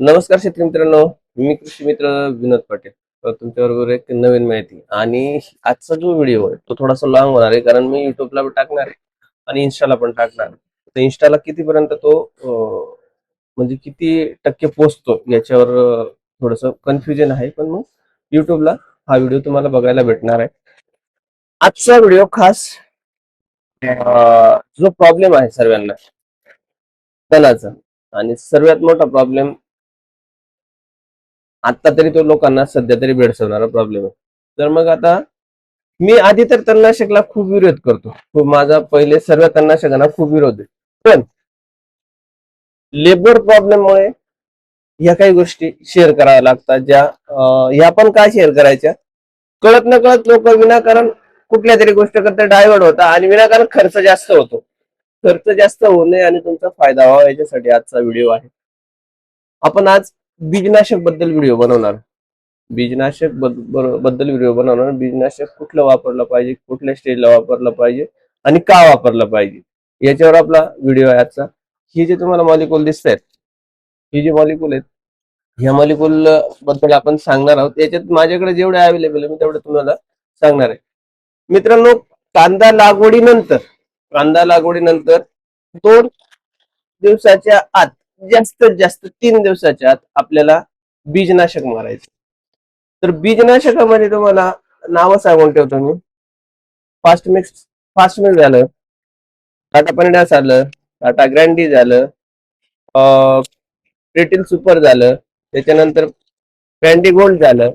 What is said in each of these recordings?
नमस्कार शेतकरी मित्रांनो मी कृषी मित्र विनोद पाटील. तुमच्या तुमच्याबरोबर एक नवीन माहिती. आणि आजचा जो व्हिडिओ आहे तो थोडासा लॉंग होणार आहे कारण मी युट्यूबला पण टाकणार आहे आणि इन्स्टाला पण टाकणार तर इन्स्टाला कितीपर्यंत तो म्हणजे किती टक्के पोचतो याच्यावर थोडस कन्फ्युजन आहे. पण मग युट्यूबला हा व्हिडिओ तुम्हाला बघायला भेटणार आहे. आजचा व्हिडिओ खास जो प्रॉब्लेम आहे सर्वांना तणाचा. आणि सर्वात मोठा प्रॉब्लेम आता तरी तो लोकांना सध्या तरी भेडसवणारा प्रॉब्लेम आहे. तर मग आता मी आधी तर तणनाशकला खूप विरोध करतो. खूप माझा पहिले सर्व तणनाशकांना खूप विरोध आहे. पण लेबर प्रॉब्लेममुळे ह्या काही गोष्टी शेअर कराव्या लागतात ज्या ह्या पण काय शेअर करायच्या? कळत न कळत लोक विनाकारण कुठल्या तरी गोष्ट करता डायव्हर्ट होता आणि विनाकारण खर्च जास्त होतो. खर्च जास्त होऊ नये आणि तुमचा फायदा व्हावा याच्यासाठी आजचा व्हिडिओ आहे. आपण आज बीजनाशकबद्दल व्हिडिओ बनवणार. बीजनाशकबद्दल व्हिडिओ बनवणार बीजनाशक कुठलं वापरलं पाहिजे कुठल्या स्टेजला वापरलं पाहिजे आणि का वापरलं पाहिजे. याच्यावर आपला व्हिडिओ आहे आजचा. ही जे तुम्हाला मॉलिक्युल दिसत आहेत ही जी आहेत ह्या मॉलिक्युलबद्दल आपण सांगणार आहोत. याच्यात माझ्याकडे जेवढे अवेलेबल आहे मी तेवढे तुम्हाला सांगणार आहे. मित्रांनो कांदा लागवडीनंतर कांदा लागवडीनंतर दोन दिवसाच्या आत जास्तीत जास्त तीन दिवसाच्या आत आपल्याला बीजनाशक मारायचं. तर बीजनाशकामध्ये तुम्हाला नावं सांगून ठेवतो मी. फास्ट मिक्स फास्ट मिक्स झालं. टाटा पनिडा झालं टाटा ग्रँडी झालं रिटिल सुपर झालं त्याच्यानंतर ग्रँडी गोल्ड झालं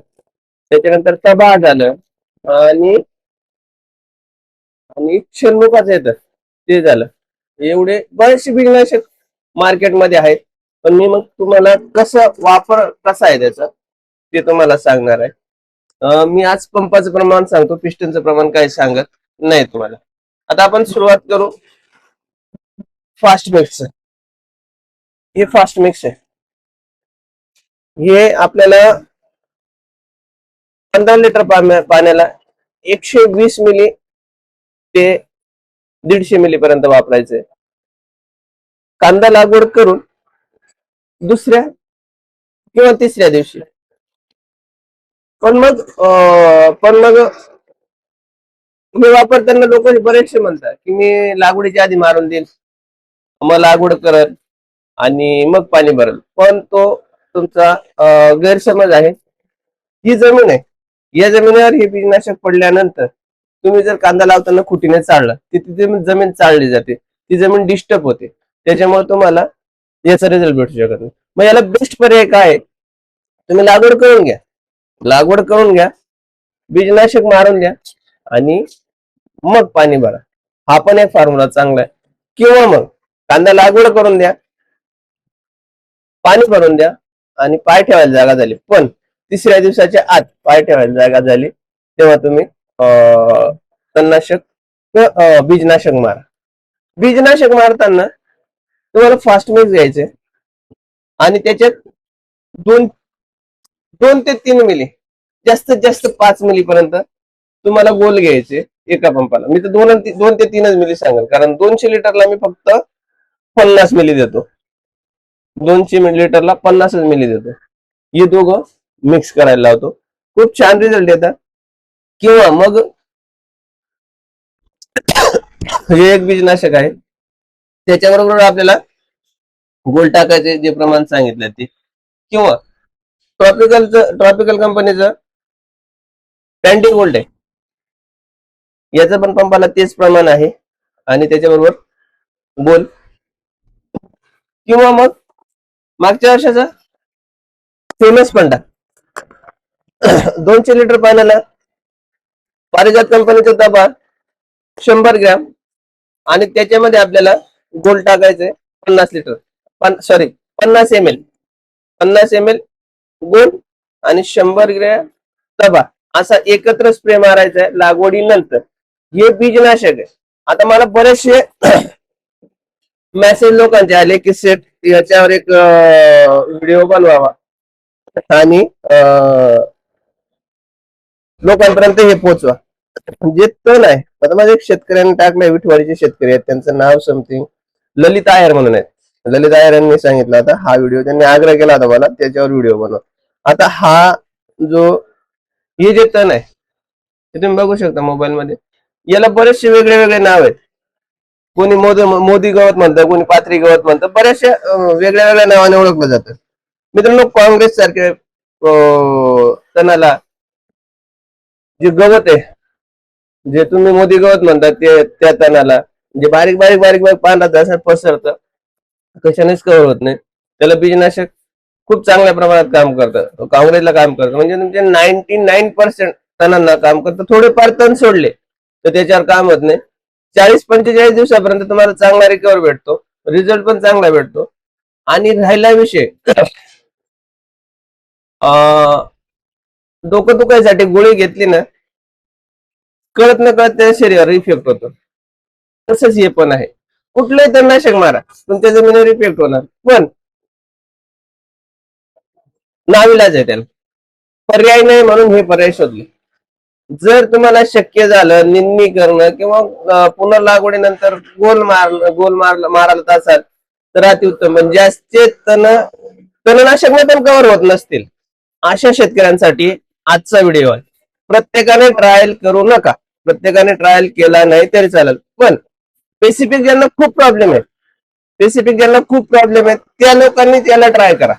त्याच्यानंतर तबा झालं आणि आणि क्षणमुखाचं येतं ते झालं. एवढे बरेचसे बीजनाशक मार्केटमध्ये आहेत. पण मी मग तुम्हाला कसं वापर कसा आहे त्याचा ते तुम्हाला सांगणार आहे. मी आज पंपाचं प्रमाण सांगतो पिस्टनचं प्रमाण काही सांगत नाही तुम्हाला. आता आपण सुरुवात करू. Fast mix. हे फास्ट मिक्स आहे. हे आपल्याला पंधरा लिटर पाण्या- पाण्याला एकशे वीस मिली ते दीडशे मिली पर्यंत वापरायचे कांदा लागवड करून दुसऱ्या किंवा तिसऱ्या दिवशी. पण मग पण मग मी वापरताना लोक बरेचसे म्हणतात की मी लागवडीच्या आधी मारून देईल मग लागवड करत आणि मग पाणी भरल पण तो तुमचा गैरसमज आहे. ही जमीन आहे. या जमिनीवर हे बीजनाशक पडल्यानंतर तुम्ही जर कांदा लावताना खुटीने चाळला ती जमीन चाळली जाते. ती जमीन डिस्टर्ब होते. त्याच्यामुळे तुम्हाला याचा रिझल्ट भेटू शकत नाही. मग याला बेस्ट पर्याय काय? आहे? तुम्ही लागवड करून घ्या. लागवड करून घ्या. बीजनाशक मारून द्या आणि मग पाणी भरा. हा पण एक फॉर्म्युला चांगला आहे. किंवा मग कांदा लागवड करून द्या. पाणी भरून द्या. आणि पाय ठेवायला जागा झाली. पण तिसऱ्या दिवसाच्या आत पाय ठेवायला जागा झाली. तेव्हा तुम्ही तणनाशक बीजनाशक मारा. बीजनाशक मारताना तुम्हाला फास्ट मिक्स घ्यायचे आणि त्याच्यात दोन दोन ते तीन मिली जास्तीत जास्त पाच मिली पर्यंत तुम्हाला गोल घ्यायचे एका पंपाला. मी तर दोन दोन ते तीनच मिली सांगेल कारण दोनशे लिटरला मी फक्त पन्नास मिली देतो. दोनशे लिटरला पन्नासच मिली देतो. हे दोघं मिक्स करायला लावतो. खूप छान रिझल्ट येतात किंवा मग हे एक बीजनाशक आहे. त्याच्याबरोबर आपल्याला गोल टाकायचे जे प्रमाण सांगितलं ते. किंवा ट्रॉपिकलचं ट्रॉपिकल कंपनीचं पॅन्टी गोल्ड आहे. याचं पण पंपाला तेच प्रमाण आहे. आणि त्याच्याबरोबर गोल. किंवा मग मागच्या वर्षाचा फेमस पंडा दोनशे लिटर पाण्याला पारिजात कंपनीचा दबा शंभर ग्रॅम. आणि त्याच्यामध्ये आपल्याला गोल टाकायचंय पन्नास लिटर. पन सॉरी पन्नास एम एल पन्नास एम एल गोल आणि शंभर ग्रॅम तबा असा एकत्र स्प्रे मारायचा आहे लागवडीनंतर. हे बीजनाशक आहे. आता मला बरेचसे मेसेज लोकांचे आले की सेट याच्यावर एक व्हिडिओ बनवावा. आणि लोकांपर्यंत हे पोचवा जे तण आहे आता माझ्या एक शेतकऱ्यांनी टाकलंय विठवाडीचे शेतकरी आहेत त्यांचं नाव समथिंग. ललित आयर म्हणून आहेत. ललित आयर यांनी सांगितलं होता हा व्हिडिओ त्यांनी आग्रह केला होता मला त्याच्यावर व्हिडिओ बनव. आता हा जो हे जे तण आहे ते तुम्ही बघू शकता मोबाईल मध्ये. याला बरेचसे वेगळे वेगळे नाव आहेत. कोणी मोदी मोदी गवत म्हणतं कोणी पात्री गवत म्हणतं बऱ्याचशा वेगळ्या वेगळ्या नावाने ओळखलं जातं. मित्रांनो काँग्रेस सारखे तणाला जे गवत आहे जे तुम्ही मोदी गवत म्हणतात ते त्या तणाला म्हणजे बारीक बारीक बारीक बारीक पांढरा त्यासाठी पसरतं कशानेच कव्हर होत नाही. त्याला बीजनाशक खूप चांगल्या प्रमाणात काम करतं. काँग्रेसला काम करतं. म्हणजे तुमचे नाईन्टी नाईन पर्सेंट तणांना काम करतं. थोडेफार तण सोडले तर त्याच्यावर काम होत नाही. चाळीस पंचेचाळीस दिवसापर्यंत तुम्हाला चांगला रिकवर भेटतो. रिझल्ट पण चांगला भेटतो. आणि राहिला विषय. डोकं दुखायसाठी गोळी घेतली ना कळत न कळत त्या शरीरावर इफेक्ट होतो. तसंच हे पण आहे. कुठलंही तणनाशक मारा तुमच्या जमिनीवर इफेक्ट होणार. पण नाविलाज आहे त्याला. पर्याय नाही म्हणून हे पर्याय शोधले. जर तुम्हाला शक्य झालं निंदणी करणं किंवा पुनर्लागवडीनंतर गोल मार गोल मार मारायला असाल तर अतिउत्तम. म्हणजे जास्तीत तण तणनाशक पण कव्हर होत नसतील. अशा शेतकऱ्यांसाठी आजचा व्हिडिओ आहे. प्रत्येकाने ट्रायल करू नका. प्रत्येकाने ट्रायल केला नाही तरी चालेल. पण स्पेसिफिक ज्यांना खूप प्रॉब्लेम आहे. स्पेसिफिक ज्यांना खूप प्रॉब्लेम आहेत त्या लोकांनी त्याला ट्राय करा.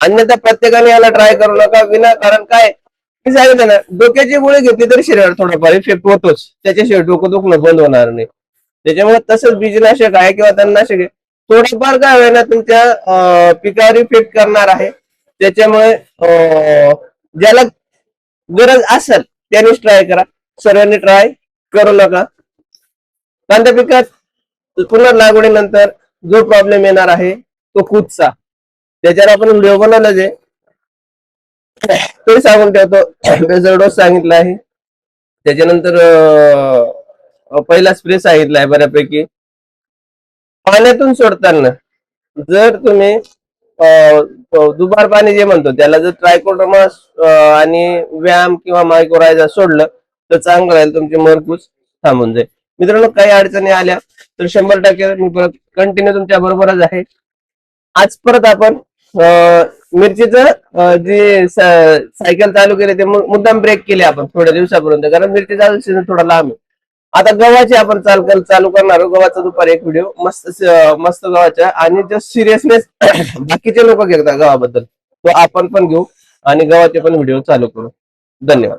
अन्यथा प्रत्येकाने याला ट्राय करू नका. विनाकारण काय? मी सांगितलं ना डोक्याची गोळी घेतली तरी शरीरावर थोडाफार इफेक्ट होतोच. त्याच्याशिवाय डोकं दुखणं बंद होणार नाही. त्याच्यामुळे तसंच बीजनाशक आहे किंवा तणनाशक आहे. थोडंफार काय होईल ना तुमच्या पिकावर इफेक्ट करणार आहे. त्याच्यामुळे ज्याला गरज असेल त्यानेच ट्राय करा. सर्वांनी ट्राय करू नका. कांदा पिकात पुन्हा लागवडीनंतर जो प्रॉब्लेम येणार आहे तो कुदचा त्याच्यावर आपण व्हिडिओ बनवला जे. तरी सांगून ठेवतो. बेझर डोस सांगितला आहे. त्याच्यानंतर पहिला स्प्रे सांगितला आहे बऱ्यापैकी. पाण्यातून सोडताना जर तुम्ही दुबार पाणी जे म्हणतो त्याला जर ट्रायकोडर्मास आणि व्यायाम किंवा मायक्रोरायझा सोडलं तर चांगलं राहील तुमची मरकूस थांबून जाईल. मित्रांनो काही अडचणी आल्या तर शंभर टक्के मी परत कंटिन्यू तुमच्या बरोबरच आहे. आज परत आपण मिरचीच जे सायकल चालू केले ते मुद्दाम ब्रेक केले आपण थोड्या दिवसापर्यंत कारण मिरचीचा सीझन थोडा लांब आहे. आता गव्हाची आपण चालकल चालू करणार गव्हाचा दुपारी एक व्हिडिओ मस्त मस्त गव्हाच्या आणि जो सिरियसनेस बाकीचे लोक घेतात गव्हाबद्दल तो आपण पण घेऊ आणि गव्हाचे पण व्हिडिओ चालू करू. धन्यवाद.